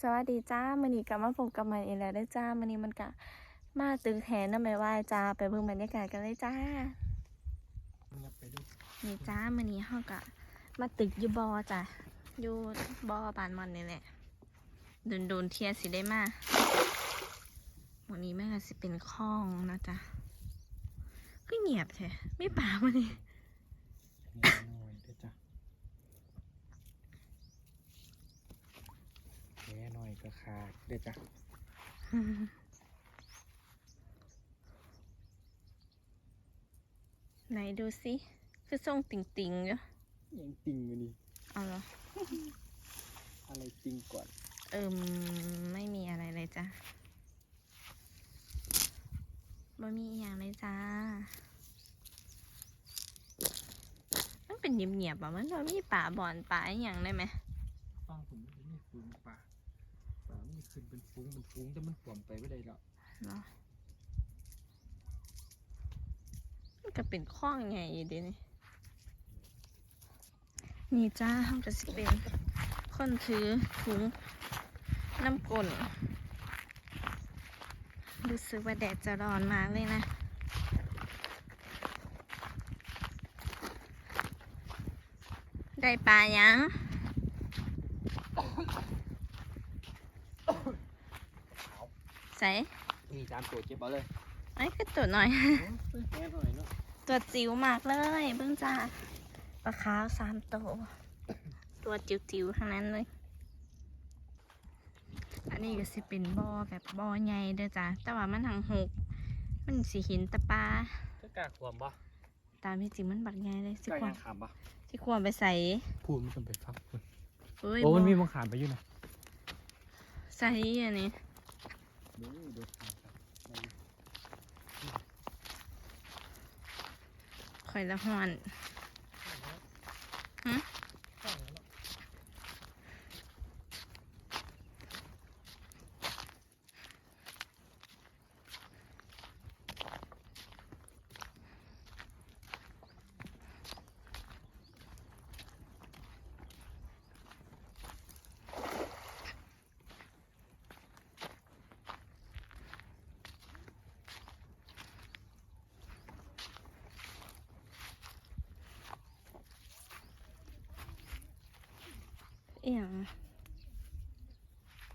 สวัสดีจ้ามันนี้กลับมาพบกับมันเองแล้วได้จ้ามันนี้มันกะมาตึกแทนน้ำไม่ไหวจ้าไปเบิ่งบรรยากาศกันเลยจ้างับไปดูนี่จ้ามันนี้เฮากะมาตึกอยู่บอจ้ะอยู่บอบานมันนี่แหละโดนโดนเทียสิได้มาวันนี้แม่ก็สิเป็นคลองนะจ๊ะก็เงียบแท้ไม่ป่ามันนี่ นิดหน่อยเด้อจ้ะแค่หน่อยก็ ขาดเด้อจ้ะไหนดูสิ คือทรงติ่งติงๆอยู่ยังติงอยู่นี่เอาเหรอ อะไรติงก่อน เอิมไม่มีอะไรเลยจ้ะบ่มีอหย่างเลยจ้า มันเป็นเงียบๆอะมันบ่มีป่าบ่อนป่าอหย่างได้ไหม ฟังผมมันมีฟูงป่าป่ามันขึ้นเป็น ฟูงเป็นฟูงแต่มันขวมไปไม่ได้หรอกเนาะมันก็เป็นข้องไงอยู่ดีนี่นี่จ้าเขาก็สิเป็นคนถือถุงน้ำกลนรู้สึกว่าแดดจะร้อนมากเลยนะได้ปลายัง ส่นี่ตามตัวเจ็บเอาเลยไอ้ก็ตัวหน่อยแค่หน่อยเนาะตัวจิ๋วมากเลยเบิ่งจ้าปลาขาวสามตัว ตัวจิ๋วๆทั้งนั้นเลย อันนี้ก็สิเป็นบ่อแบบบ่อใหญ่เด้อจ้าแต่ว่ามันทางหก มันสิหินแตะปลาก็กล้าขวมปะตามที่จริงมันบักใหญ่เลยสิกล้าควยารงขามปะสิควรไปใส่พูดมันต้องไปฟังคุณเอ้ยโอ้มันมีบ่มังขามไปอยู่นะใส่อันนี้เดี๋ยวเดี๋ยวขามครับมาอยู่ข่อยละหอน หึ ข้างแล้วเนาะ อียง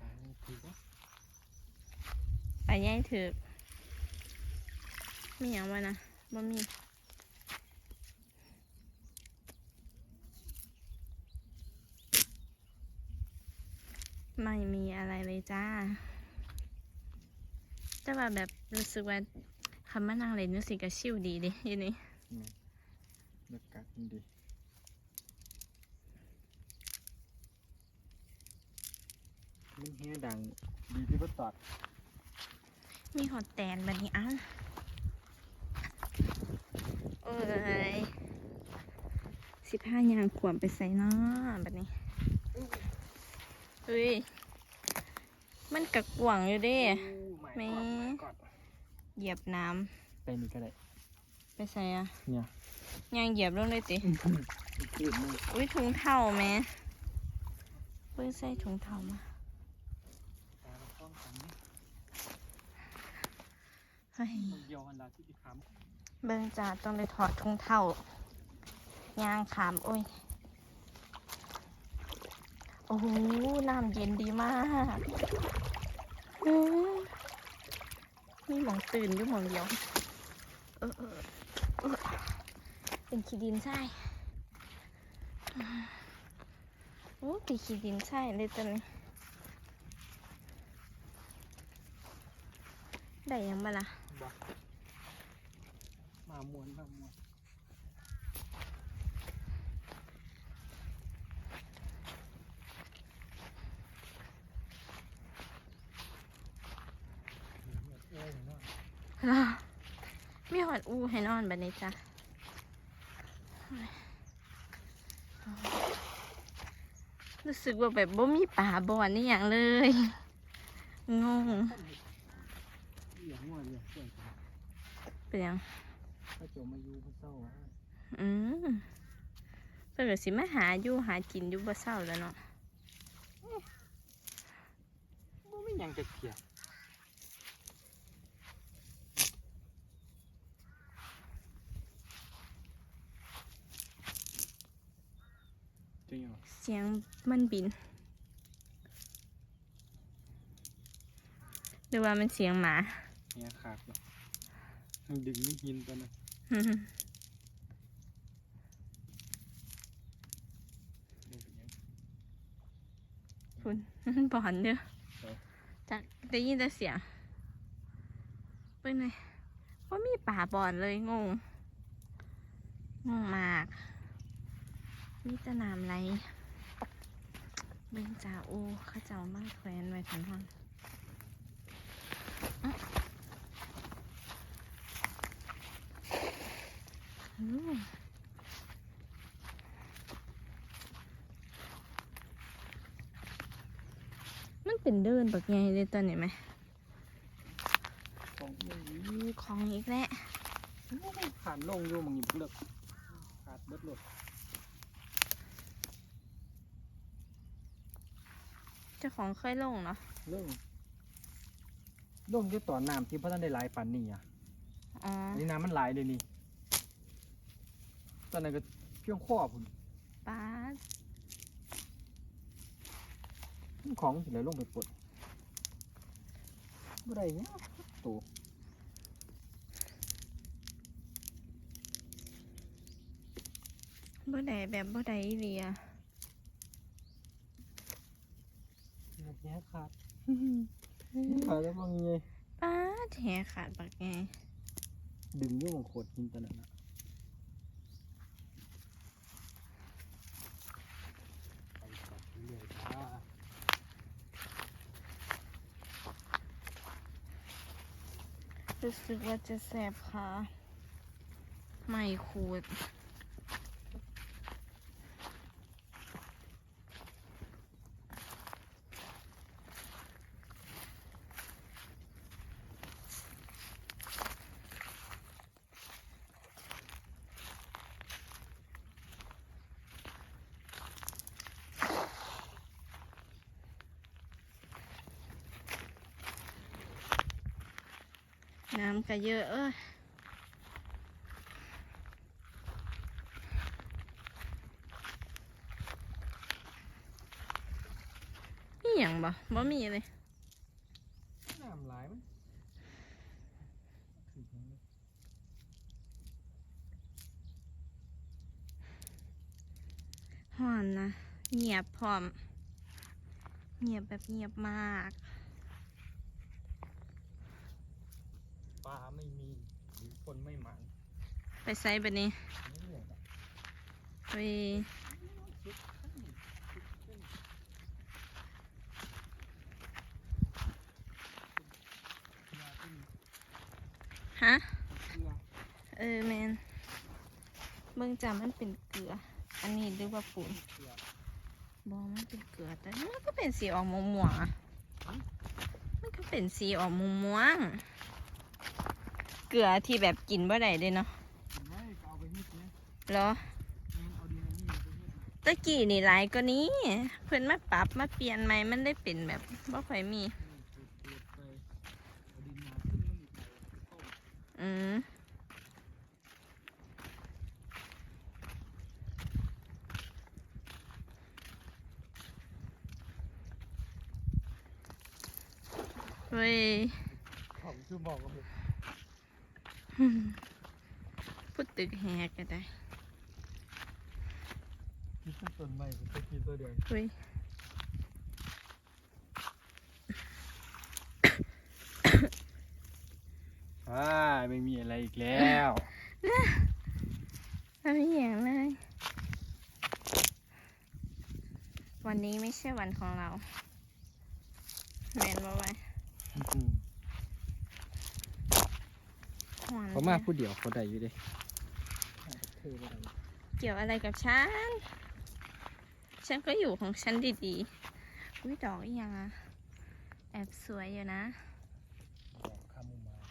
อันนี้คือว่าไปใหญ่ถือมีอย่างวะนะบ่มีไม่มีอะไรเลยจ้า แต่ว่าแบบรู้สึกว่าคำว่านั่งเล่นนี่สิก็ชิวดีดิอยู่นี่บรรยากาศมันดี มันแห้ดังดีที่พ่อตอดมีหอดแตนแบบนี้อ้าวเอ้ยสิบห้ายางขวมไปใส่น้อแบบนี้เฮ้ย มันกะกวางอยู่เด้แม่ก่อนเหยียบน้ไปนี่ก็ได้ำไปใส่อะเนี่ยยางเหยียบลงเลยติขึ้นมืออุ้ยถุงเท้าแม่เพิ่งใส่ถุงเท้ามาตาเราต้องทำนี่ เฮ้เบิ่งจ้าต้องไปถอดถุงเท้ายางขามโอ้ย โอ้โหน้ำเย็นดีมากอืมมีหมองตื่นอยู่หมองเดียว เออเออเป็นขี้ดินใช่โอ้เป็นขี้ดินใช่เลยตอนนี้ได้ยังบ้ล่ะ บ่มามวนมามวนเอ้ยเนาะล่ะมีหอดอูให้นอนแบบนี้จ้ะรู้สึกว่าแบบบ่มีป่าบ่อนนี่อย่างเลย งง อย่างว่าเนี่ยเพื่อนผมเป็นหยัง ถ้าโจมาอยู่เพื่อเศร้าอะอืมเพิ่นก็สิมาหาอยู่หากินอยู่บ่เศร้าแล้วเนาะยังจะเกลียดจริงเหรอเสียงมันบิน หรือว่ามันเสียงหมา เนี่ยขาดแล้วมันดึงไม่หินไปนะเดี๋ยวนคุณบอนเด้อเออจากได้ยินแต่เสียงเป็นไงว่ามีป่าบอนเลยงง งงมาก มีแตะนามไรเบงจ่าโอเข้าเจ้ามาแขวนไว้ทันทันอ๊ะอู้ มันเป็นเดินบักไงเลยตัวนี้ไหมของมันอู้ของอีกแล้วขาดลงอยู่มึงหยิบเลือกขาดเบิดหลดเจ้าของเคยลงเนาะเรื่องลงอยู่ต่อน้ำที่พ่อท่านได้หลายปันนี่อะอ๋ออันนี้น้ำมันหลายเลยนี่ ตอนนั้นก็เพียงข้อผมป้าดของสิเลยลงไปปลดบ่ได้เนี่ยตัวบ่ได้แบบบ่ได้อีเลียแบบนี้ขาดขาดแล้วบางไงป้าดแหขาดบักไงดึงอยู่บางโขดหินตอนนั้นน่ะไปต่อเรื่อยๆจ้า รู้สึกว่าจะแสบค่ะไม่ขูด น้ำก็เยอะเอ้ยมีหยังบ่บ่มีเลยน้ำหลายมั้ยคือจังเลยห่อนนะ เงียบพร้อม เงียบแบบเงียบมาก ปลาไม่มีหรือคนไม่หมันไปไซแบบนี้ไม่เหลืออะไปฮะ เออแมนเบิ่งจามันเป็นเกลือ อันนี้หรือว่าปูนบอมันเป็นเกลือแต่มันก็เป็นสีออกม่วงๆอะมันก็เป็นสีออกม่วงๆเกลือที่แบบกินบ่ได้เด้เนาะไม่ก็เอาไปนิดนะเหรองั้นเอาดินอันนี้ไปนิดนะตะกี้นี่หลายก็นี้ เพิ่นมาปรับมาเปลี่ยนใหม่มันได้เป็นแบบบ่ค่อยมีเปิดเปิดไปเอาดินมาขึ้นมันอีกไปต้มอืมเว้ยผมคือบอกว่าแบบ พูดตึกแหกก็ได้คิดต้นไม้ผมจะกินตัวเดียวเว้ยอ่าไม่มีอะไรอีกแล้วไม่มีอย่างเลย วันนี้ไม่ใช่วันของเราแมนบ่ไว้หวาน เขา มาพูดเดียวเขาได้อยู่เดิเธอบ่ได้เกี่ยวอะไรกับฉัน ฉันก็อยู่ของฉันดีๆอุ้ยดอกอีหยังอะแอบสวยอยู่นะดอกคาโมไมล์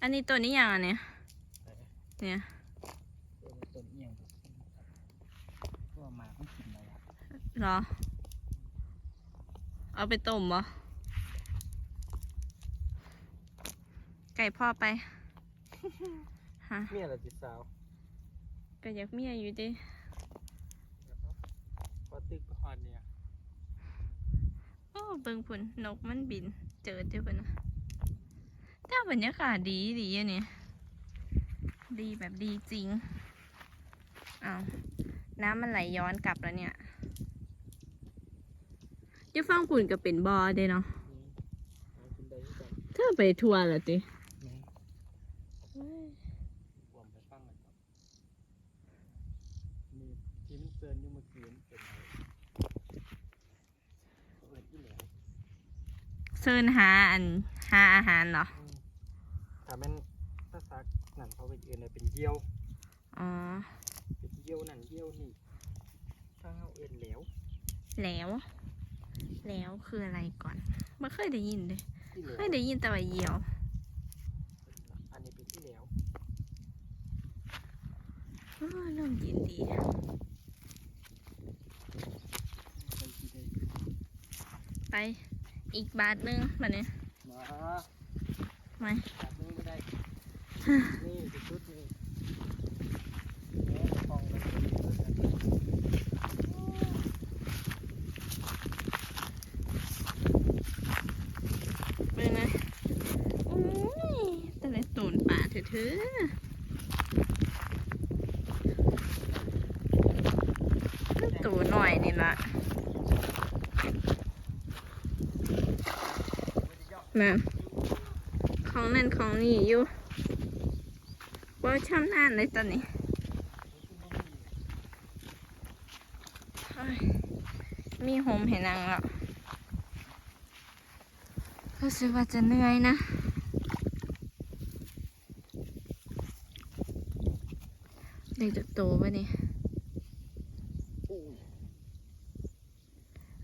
อันนี้ตัวนี้ยังอะเนี่ยไหนเนี่ยตัวนี้ต้นเอียงก็มาต้องกินอะไรอะเหรอ เอา ไปต้มบ่เไก่พ่อไปฮะเมียละจิตสาวก็อยากเมียอยู่ดิพอตึกประหอนเนี่ยโอ้เบิ่งพุ่นนกมันบิน เจอเจ้าเพิ่นนะแต่บรรยากาศดีดีอะเนี่ยดีแบบดีจริงอ้าวน้ำมันไหลย้อนกลับแล้วเนี่ยอยี่ฟังปุ่นก็เป็นบอเด้เนาะนี่เอาคุณได้ที่กันเธอไปทัวร์เหรอตินี่ร วมไปฟังกันก่อนนี่ที่มันเซินอยู่เมื่อคืนเป็นไงเขาเอินที่เหลือเซินหาอันหาอาหารเหรออืมถ้าแม่นถ้าซักนั่นเขาก็เอินเลยเป็นเยี่ยว อ๋อเป็นเยี่ยวนั่นเยี่ยวนี่ถ้าเขาเอินแหล้วแล้ว แล้วคืออะไรก่อนไม่เคยได้ยินเลยที่เหลือเคยได้ยินแต่ว่าเหยี่ยว อันนี้เป็นที่แหล้ว อ้อเริ่มยินดีเป็นที่ได้ไปอีกบาทหนึงมาเนี่ยมาไม่แบบนี้ก็ได้ นี่คือชุดนี่แม่ฟองกันเลยเบิ่งนะอุ้ยแต่ละตูนป่าเถอะเถอะตูหน่อยนี่ละ นะของนั่นของนี่อยู่ว่าช่ำนานเลยตอนนี้มีโฮมเห็นนางแล้วรู้สึกว่าจะเหนื่อยนะเด็กจะโตปะนี่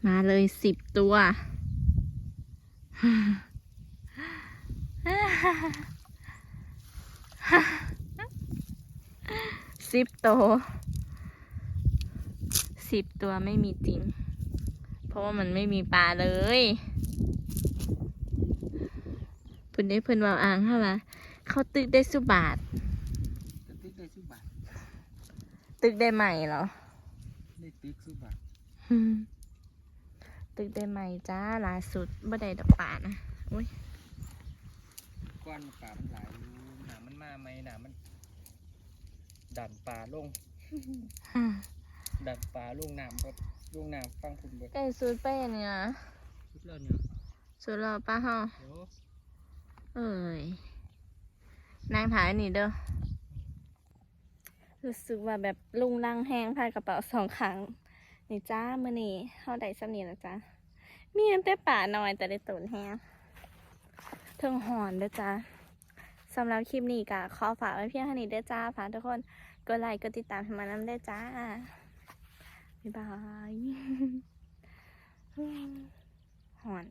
มาเลยสิบตัว สิบตัวสิบตัวไม่มีจริง เพราะว่ามันไม่มีปลาเลยเพิ่นได้เพิ่นว่าอ่างเท่าไหร่เขาตึกได้สุบาทจะตึกได้สุบาท ตึกได้ใหม่เหรอ ได้ตึกสุบาทอืมตึกได้ใหม่จ้าล่าสุดบ่ได้ดอกป่านะ ก้อนป่ามันหลายอยู่หนามันมาไหมหนามันดันป่าลง ดันป่าลงน้ำครับลงน้ำฟังคุณเบิดใกล้สุดไปเนี่ยนะชุดแล้วเนี่ยสุดแล้วป้าเฮาเดี๋ยวเอ้ยนางถ่ายนี่เด้อรู้สึกว่าแบบลุงลังแห้งพายกระเป๋าสองครั้งนี่จ้ามื่อนี้เฮาได้สำเนียงแล้วจ้ามีอันแต่ป่าน้อยแต่ได้ตุนแห้ง เทิงหอนเด้อจ้าสำหรับคลิปนี้ก็ขอฝากไว้เพียงเท่านี้เด้อจ้าฝากทุกคนกดไลค์กดติดตามให้มานำได้อจ้า บ๊ายบายหอน